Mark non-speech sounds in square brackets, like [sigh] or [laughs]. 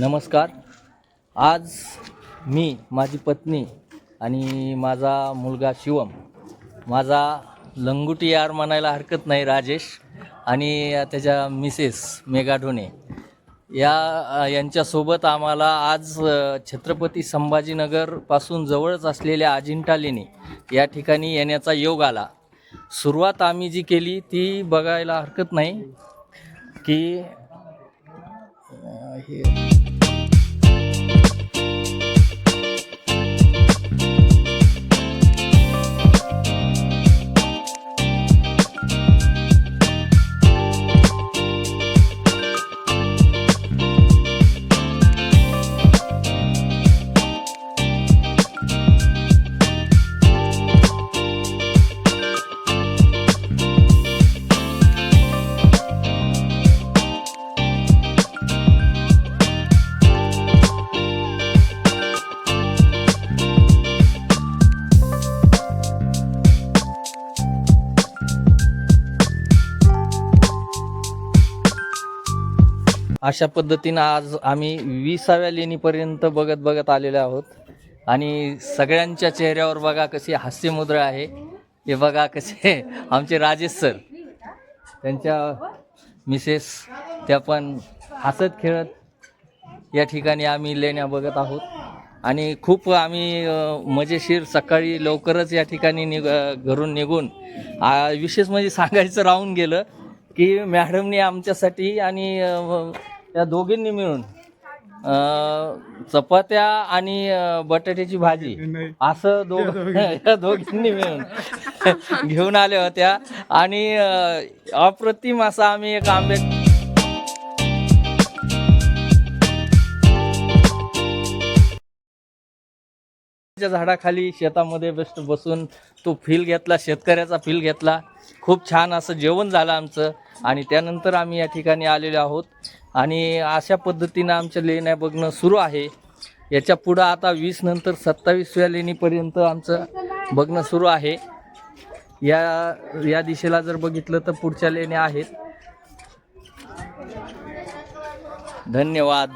नमस्कार. आज मी माझी पत्नी आणि माझा मुलगा शिवम माझा लंगुटी यार म्हणायला हरकत नाही राजेश आणि त्याच्या मिसेस मेघा या यांच्यासोबत आम्हाला आज छत्रपती संभाजीनगरपासून जवळच असलेल्या अजिंठा लेणी या ठिकाणी येण्याचा योग आला. सुरुवात आम्ही जी केली ती बघायला हरकत नाही की हे अशा पद्धतीनं आज आम्ही विसाव्या लेणीपर्यंत बघत बघत आलेलो आहोत. आणि सगळ्यांच्या चेहऱ्यावर बघा कशी हास्यमुद्रा आहे. हे बघा कसे [laughs] आमचे राजेश सर त्यांच्या मिसेस त्या पण हसत खेळत या ठिकाणी आम्ही लेण्या बघत आहोत. आणि खूप आम्ही मजेशीर सकाळी लवकरच या ठिकाणी निघ घरून निघून विशेष म्हणजे सांगायचं राहून गेलं की मॅडमने आमच्यासाठी आणि त्या दोघींनी मिळून चपात्या आणि बटाट्याची भाजी असं दोघ या [laughs] दोघींनी मिळून [laughs] घेऊन आल्या होत्या. आणि अप्रतिम असा आम्ही एक आंबे झाडाखाली शेतामध्ये बेस्ट बसून तो फील घेतला शेतकऱ्याचा फील घेतला. खूप छान असं जेवण झालं आमचं. आणि त्यानंतर आम्ही या ठिकाणी आलेलो आहोत. आणि अशा पद्धतीनं आमच्या लेण्या बघणं सुरू आहे. याच्या पुढं आता वीस नंतर सत्तावीसव्या लेणीपर्यंत आमचं बघणं सुरू आहे. या या दिशेला जर बघितलं तर पुढच्या लेण्या आहेत. धन्यवाद.